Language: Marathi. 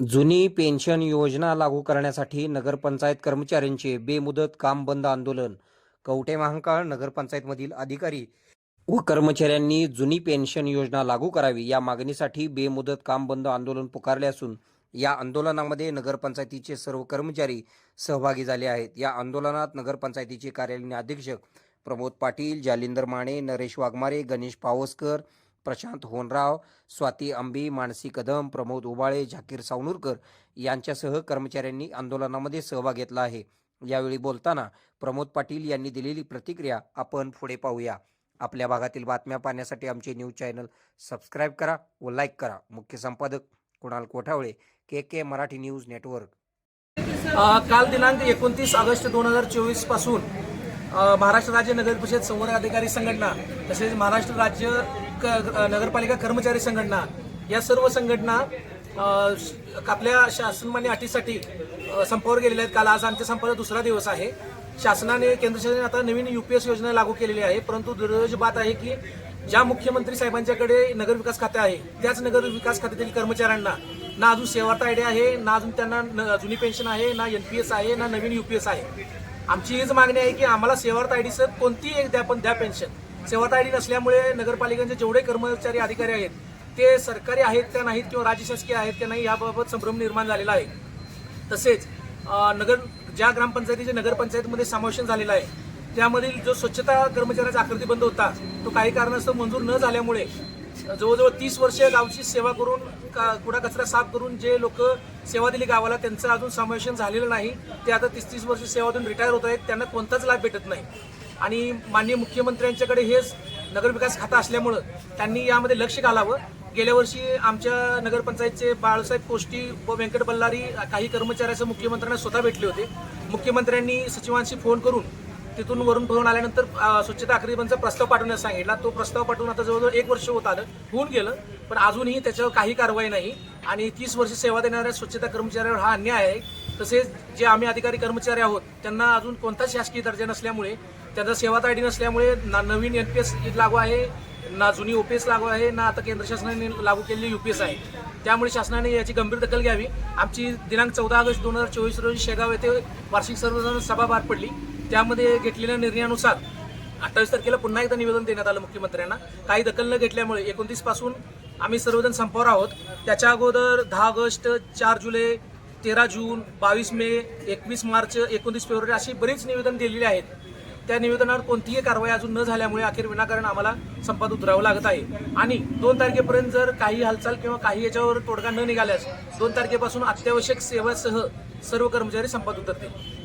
जुनी पेन्शन योजना लागू करण्यासाठी नगरपंचायत कर्मचाऱ्यांचे बेमुदत काम बंद आंदोलन. कवटे महांकाळ नगरपंचायतमधील अधिकारी व कर्मचाऱ्यांनी जुनी पेन्शन योजना लागू करावी या मागणीसाठी बेमुदत काम बंद आंदोलन पुकारले असून या आंदोलनामध्ये नगरपंचायतीचे सर्व कर्मचारी सहभागी झाले आहेत. या आंदोलनात नगरपंचायतीचे कार्यालयीन अधीक्षक प्रमोद पाटील जालिंदर माने नरेश वाघमारे गणेश पावसकर प्रशांत होनराव स्वाती आंबी मानसी कदम प्रमोद उबाळे झाकीर सावनूरकर यांच्यासह कर्मचाऱ्यांनी आंदोलनामध्ये सहभाग घेतला आहे. यावेळी बोलताना प्रमोद पाटील यांनी दिलेली प्रतिक्रिया आपण पुढे पाहूया. आपल्या भागातील बातम्या पाहण्यासाठी आमचे न्यूज चॅनल सबस्क्राईब करा व लाईक करा. मुख्य संपादक Kunal Kothawale K K Marathi news network. काल दिनांक एकोणतीस ऑगस्ट दोन हजार चोवीसपासून महाराष्ट्र राज्य नगर परिषद संवर्ग अधिकारी संघटना तसेच महाराष्ट्र राज्य क नगरपालिका कर्मचारी संघटना या सर्व संघटना आपल्या शासनमान्य अटीसाठी संपावर गेलेल्या आहेत. काल आज आमच्या संपाचा दुसरा दिवस आहे. शासनाने केंद्र शासनाने आता नवीन युपीएस योजना लागू केलेली आहे. परंतु दुर्दैवाची बात आहे की ज्या मुख्यमंत्री साहेबांच्याकडे नगर विकास खाते आहे त्याच नगर विकास खात्यातील कर्मचाऱ्यांना ना अजून सेवार्थ आयडिया आहे ना अजून त्यांना न- जुनी पेन्शन आहे ना यम पी एस आहे ना नवीन युपीएस आहे. आमची हीच मागणी आहे की आम्हाला सेवार्थ आयडी सर कोणतीही एक द्या पण द्या पेन्शन. सेवार्थ आयडी नसल्यामुळे नगरपालिकांचे जेवढे कर्मचारी अधिकारी आहेत ते सरकारी आहेत का नाहीत किंवा राज्य शासकीय आहेत का नाही याबाबत संभ्रम निर्माण झालेला आहे. तसेच नगर ज्या ग्रामपंचायतीचे नगरपंचायतमध्ये समावेशन झालेला आहे त्यामधील जो स्वच्छता कर्मचाऱ्याचा आकृतीबंद होता तो काही कारणास्तव मंजूर न झाल्यामुळे जवळजवळ तीस वर्ष गावची सेवा करून का कुडा कचरा साफ करून जे लोक सेवा दिली गावाला त्यांचं अजून समावेशन झालेलं नाही. ते आता तीस तीस वर्ष सेवातून रिटायर होत आहेत. त्यांना कोणताच लाभ भेटत नाही. आणि माननीय मुख्यमंत्र्यांच्याकडे हेच नगरविकास खातं असल्यामुळं त्यांनी यामध्ये लक्ष घालावं. गेल्या वर्षी आमच्या नगरपंचायतचे बाळासाहेब कोष्टी व व्यंकट बल्लारी काही कर्मचाऱ्याचं मुख्यमंत्र्यांना स्वतः भेटले होते. मुख्यमंत्र्यांनी सचिवांशी फोन करून तिथून वरून फोन आल्यानंतर स्वच्छता आकृतीबंदचा प्रस्ताव पाठवण्यास सांगितला. तो प्रस्ताव पाठवून आता जवळजवळ एक वर्ष होत आलं होऊन गेलं. पण अजूनही त्याच्यावर काही कारवाई नाही. आणि तीस वर्ष सेवा देणाऱ्या स्वच्छता कर्मचाऱ्यावर हा अन्याय आहे. तसेच जे आम्ही अधिकारी कर्मचारी आहोत त्यांना अजून कोणताच शासकीय दर्जा नसल्यामुळे त्यांचा सेवा आयडी नसल्यामुळे ना नवीन एन पी एस लागू आहे ना जुनी ओपीएस लागू आहे ना आता केंद्र शासनाने लागू केलेली युपीएस आहे. त्यामुळे शासनाने याची गंभीर दखल घ्यावी. आमची दिनांक चौदा ऑगस्ट दोन हजार चोवीस रोजी शेगाव येथे वार्षिक सर्वसाधारण सभा पार पडली. त्यामध्ये घेतलेल्या निर्णयानुसार अठ्ठावीस तारखेला पुन्हा एकदा निवेदन देण्यात आलं मुख्यमंत्र्यांना. काही दखल न घेतल्यामुळे एकोणतीसपासून आम्ही सर्वजण संपावर आहोत. त्याच्या अगोदर दहा ऑगस्ट चार जुलै तेरा जून बावीस मे एकवीस मार्च एकोणतीस फेब्रुवारी अशी बरीच निवेदन दिलेली आहेत. त्या निवेदनावर कोणतीही कारवाई अजून न झाल्यामुळे अखेर विनाकारण आम्हाला संपात उतरावं लागत आहे. आणि दोन तारखेपर्यंत जर काही हालचाल किंवा काही याच्यावर तोडगा न निघाल्यास दोन तारखेपासून अत्यावश्यक सेवासह सर्व कर्मचारी संपात उतरतील.